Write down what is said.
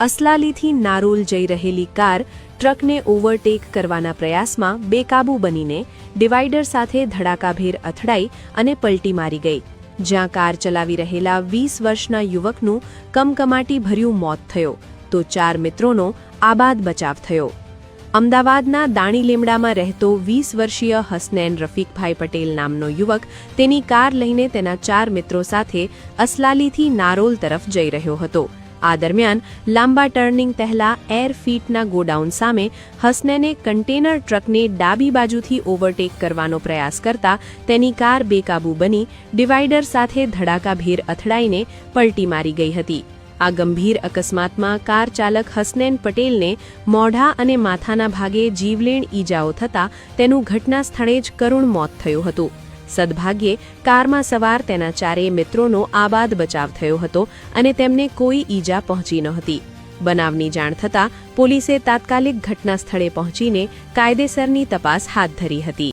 અસલાલીથી નારોલ જઈ રહેલી car ટ્રકને overtake કરવાના પ્રયાસમાં બેકાબુ બનીને ડિવાઈડર સાથે ધડાકાભેર અથડાઈ અને પલટી મારી ગઈ, જ્યાં કાર ચલાવી રહેલા વીસ વર્ષના યુવકનું કમકમાટી ભર્યું મોત થયો, તો ચાર મિત્રોનો આબાદ બચાવ થયો. અમદાવાદના દાણી લીમડામાં રહેતો વીસ વર્ષીય હસનૈન રફીકભાઈ પટેલ નામનો યુવક તેની કાર લઈને તેના ચાર મિત્રો સાથે અસલાલીથી નારોલ તરફ જઈ રહ્યો હતો. આ દરમિયાન લાંબા ટર્નિંગ પહેલા એર ફીટના ગોડાઉન સામે હસનેને કન્ટેનર ટ્રકને ડાબી બાજુથી ઓવરટેક કરવાનો પ્રયાસ કરતા તેની કાર બેકાબૂ બની ડિવાઈડર સાથે ધડાકાભેર અથડાઈને પલટી મારી ગઈ હતી. આ ગંભીર અકસ્માતમાં કાર ચાલક હસનેન પટેલને મોઢા અને માથાના ભાગે જીવલેણ ઈજાઓ થતાં તેનું ઘટના સ્થળે જ કરુણ મોત થયું હતું. સદભાગ્યે કારમાં સવાર તેના ચારેય મિત્રોનો આબાદ બચાવ થયો હતો અને તેમને કોઈ ઈજા પહોંચી નહોતી બનાવની જાણ થતાં પોલીસે તાત્કાલિક ઘટના સ્થળે પહોંચીને કાયદેસરની તપાસ હાથ ધરી હતી.